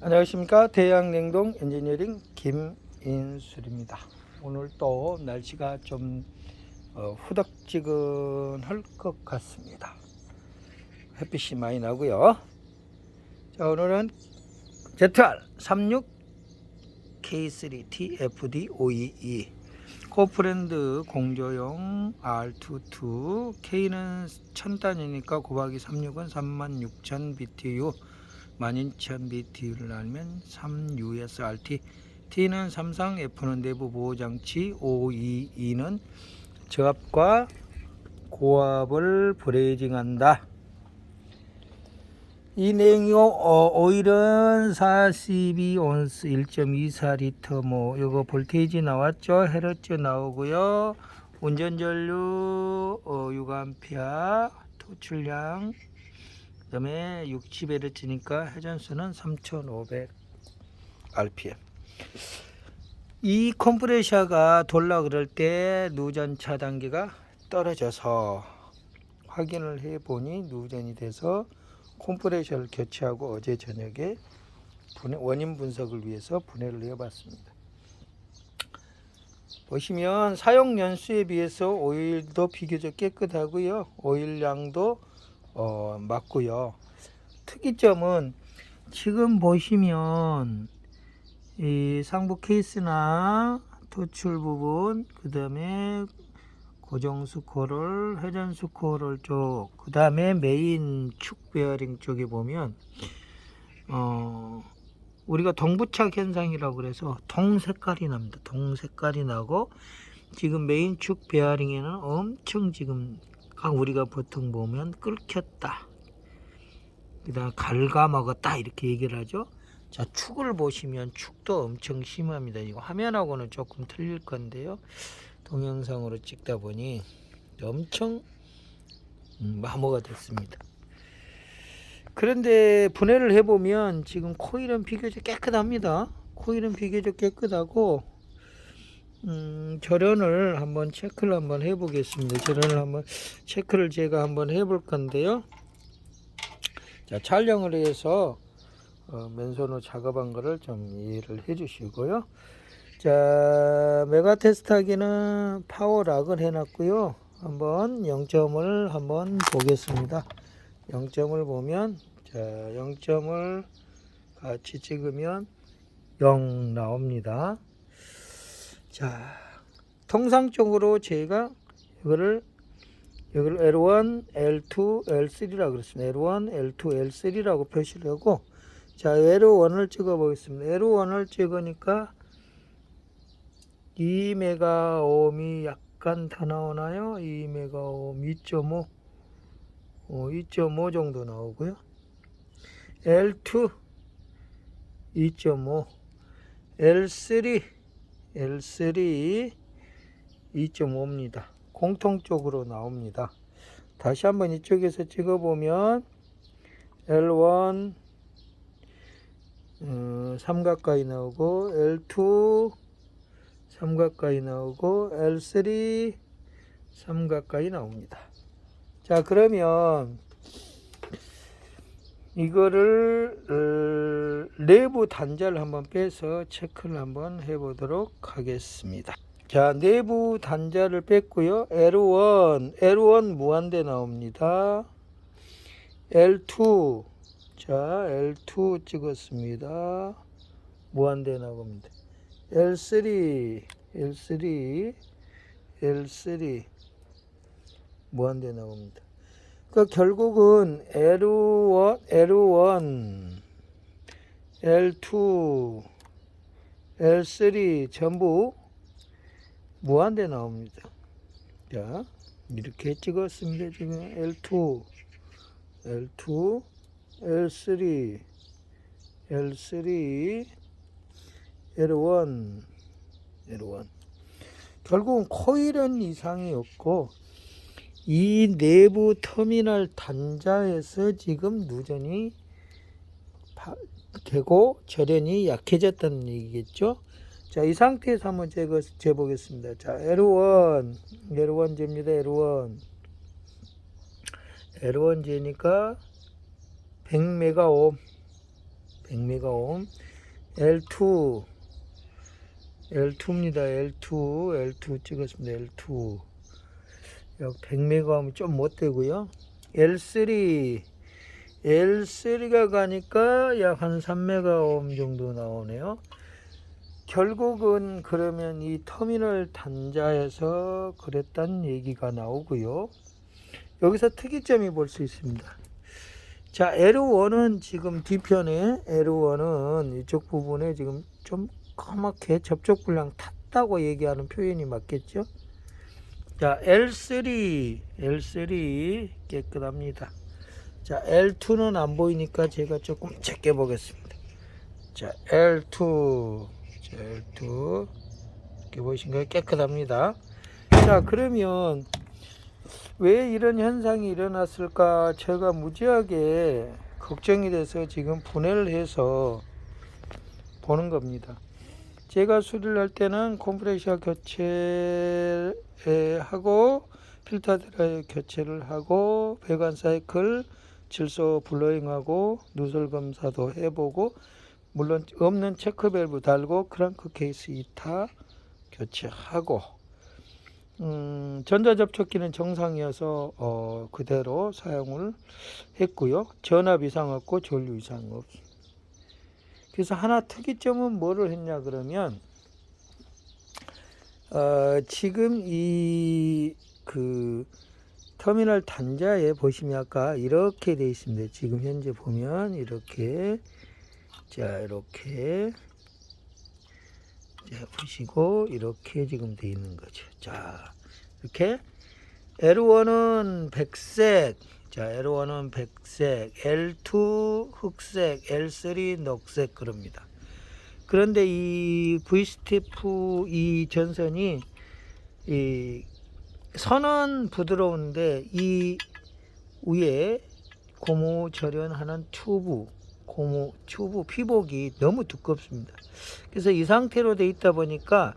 안녕하십니까. 대양냉동 엔지니어링 김인술입니다. 오늘 또 날씨가 좀 어, 후덕지근할 것 같습니다. 햇빛이 많이 나고요. 자 오늘은 ZR 36 K3T FD 522 코프랜드 공조용 R22 K는 1000단위니까 곱하기 36은 36,000 BTU 12,000 BTU를 알면 3USRT T는 삼성 F는 내부 보호장치 522는 저압과 고압을 브레이징한다. 이 내용이 어, 오일은 42온스 1.24리터 뭐 이거 볼테이지 나왔죠? 헤르츠 나오고요. 운전전류 어, 6A 토출량 그 다음에 60헤르츠니까 회전수는 3500 RPM 이 컴프레셔가 돌라 그럴 때 누전 차단기가 떨어져서 확인을 해 보니 누전이 돼서 컴프레셔를 교체하고 어제 저녁에 원인 분석을 위해서 분해를 해봤습니다. 보시면 사용 연수에 비해서 오일도 비교적 깨끗하고요. 오일량도 어, 맞고요. 특이점은 지금 보시면 이 상부 케이스나 토출 부분, 그 다음에 고정 스코럴, 회전 스코럴 쪽, 그 다음에 메인 축 베어링 쪽에 보면 어 우리가 동부착 현상이라고 그래서 동 색깔이 납니다. 동 색깔이 나고 지금 메인 축 베어링에는 엄청 지금 각 우리가 보통 보면 끓겼다. 그다음 갉아먹었다 이렇게 얘기를 하죠. 자 축을 보시면 축도 엄청 심합니다. 이거 화면하고는 조금 틀릴 건데요. 동영상으로 찍다 보니 엄청 음, 마모가 됐습니다. 그런데 분해를 해보면 지금 코일은 비교적 깨끗합니다. 코일은 비교적 깨끗하고 음, 절연을 한번 체크를 한번 해 보겠습니다. 절연을 한번 체크를 제가 한번 해 볼 건데요. 자 촬영을 해서 어, 맨손으로 작업한 거를 좀 이해를 해 주시고요. 자, 메가 테스트 하기는 파워락을 해놨고요. 한번 0점을 한번 보겠습니다. 0점을 보면, 자, 0점을 같이 찍으면 0 나옵니다. 자, 통상적으로 제가 이거를 이걸 L1, L2, L3라고 그랬습니다. L1, L2, L3라고 표시를 하고 자, L1을 찍어 보겠습니다. L1을 찍으니까 2메가옴이 약간 더 나오나요? 2메가옴 2.5 어, 2.5 정도 나오고요. L2 2.5 L3 L3 2.5입니다. 공통적으로 나옵니다. 다시 한번 이쪽에서 찍어보면 L1 어, 3 가까이 나오고 L2 3 가까이 나오고 L3 3 가까이 나옵니다. 자 그러면 이거를 어, 내부 단자를 한번 빼서 체크를 한번 해보도록 하겠습니다. 자 내부 단자를 뺐고요. L1 L1 무한대 나옵니다. L2 자 L2 찍었습니다. 무한대 나옵니다. L3, L3, L3 무한대 나옵니다. 그러니까 결국은 L1, L1, L2, L3 전부 무한대 나옵니다. 자, 이렇게 찍었습니다. 지금 L2, L2, L3, L3, L1, L1. 결국은 코일은 이상이 없고 이 내부 터미널 단자에서 지금 누전이 파- 되고 절연이 약해졌다는 얘기겠죠. 자, 이 상태에서 한번 재고, 재보겠습니다. 자, L1, L1 잽니다. L1. L1 재니까 100메가옴, 100메가옴 L2 L2입니다. L2 L2 찍었습니다. L2 약 100메가옴이 좀 못 되고요. L3 L3가 가니까 약 한 3메가옴 정도 나오네요. 결국은 그러면 이 터미널 단자에서 그랬단 얘기가 나오고요. 여기서 특이점이 볼 수 있습니다. 자, L1은 지금 뒤편에 L1은 이쪽 부분에 지금 좀 까맣게 접촉 불량 탔다고 얘기하는 표현이 맞겠죠? 자, L3, L3 깨끗합니다. 자, L2는 안 보이니까 제가 조금 제껴 보겠습니다. 자, L2, 자, L2 이렇게 보이신가요? 깨끗합니다. 자, 그러면 왜 이런 현상이 일어났을까? 제가 무지하게 걱정이 돼서 지금 분해를 해서 보는 겁니다. 제가 수리를 할 때는 컴프레셔 교체하고 필터 드라이 교체를 하고 배관 사이클 질소 블로잉하고 누설 검사도 해보고 물론 없는 체크 밸브 달고 크랑크 케이스 이타 교체하고 음, 전자 접촉기는 정상이어서 어, 그대로 사용을 했고요. 전압 이상 없고 전류 이상 없습니다. 그래서 하나 특이점은 뭐를 했냐 그러면 어, 지금 이 그 터미널 단자에 보시면 아까 이렇게 돼 있습니다. 지금 현재 보면 이렇게 자 이렇게 자 보시고 이렇게 지금 돼 있는 거죠. 자 이렇게 L1은 백색, 자 L1은 백색, L2 흑색, L3 녹색 그럽니다. 그런데 이 V 스태프 이 전선이 이 선은 부드러운데 이 위에 고무 절연하는 튜브 고무 튜브 피복이 너무 두껍습니다. 그래서 이 상태로 돼 있다 보니까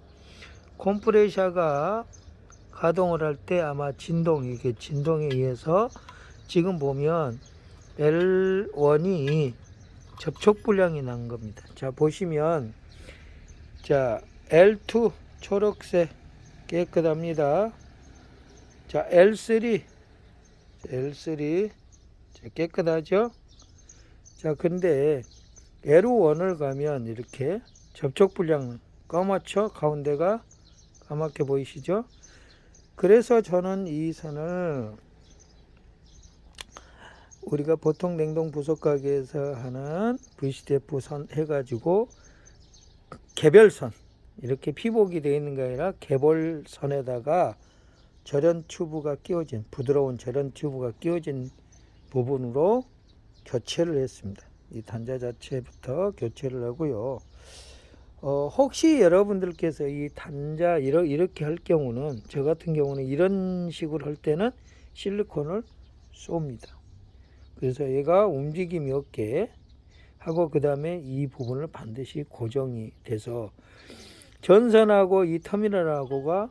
컴프레셔가 가동을 할 때 아마 진동 이게 진동에 의해서 지금 보면 L1이 접촉 불량이 난 겁니다. 자 보시면 자 L2 초록색 깨끗합니다. 자 L3 L3 자, 깨끗하죠? 자 근데 L1을 가면 이렇게 접촉 불량 까맣죠? 가운데가 까맣게 보이시죠? 그래서 저는 이 선을 우리가 보통 냉동 부속 가게에서 하는 VCDF 선 해가지고 개별선 이렇게 피복이 되어 있는 게 아니라 개별선에다가 절연 튜브가 끼워진 부드러운 절연 튜브가 끼워진 부분으로 교체를 했습니다. 이 단자 자체부터 교체를 하고요. 어, 혹시 여러분들께서 이 단자 이렇게 할 경우는 저 같은 경우는 이런 식으로 할 때는 실리콘을 쏩니다. 그래서 얘가 움직임이 없게 하고 그 다음에 이 부분을 반드시 고정이 돼서 전선하고 이 터미널하고가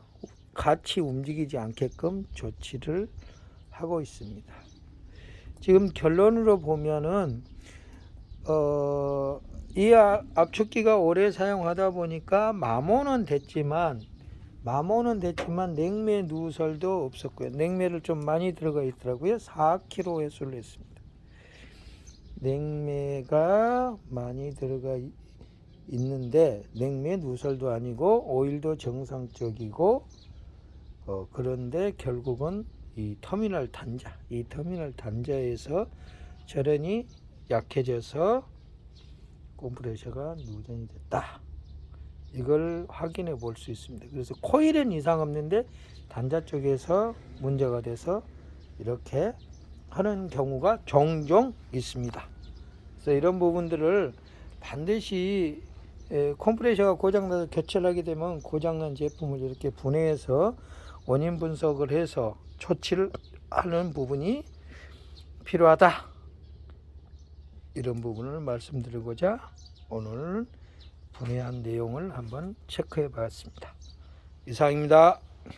같이 움직이지 않게끔 조치를 하고 있습니다. 지금 결론으로 보면은 어, 이 아- 압축기가 오래 사용하다 보니까 마모는 됐지만 마모는 됐지만 냉매 누설도 없었고요. 냉매를 좀 많이 들어가 있더라고요. 4kg 회수를 했습니다. 냉매가 많이 들어가 이- 있는데 냉매 누설도 아니고 오일도 정상적이고 어, 그런데 결국은 이 터미널 단자, 이 터미널 단자에서 절연이 약해져서 컴프레셔가 누전이 됐다. 이걸 확인해 볼 수 있습니다. 그래서 코일은 이상 없는데 단자 쪽에서 문제가 돼서 이렇게 하는 경우가 종종 있습니다. 그래서 이런 부분들을 반드시 에, 컴프레셔가 고장나서 교체를 하게 되면 고장난 제품을 이렇게 분해해서 원인 분석을 해서 조치를 하는 부분이 필요하다. 이런 부분을 말씀드리고자 오늘 분해한 내용을 한번 체크해 봤습니다. 이상입니다.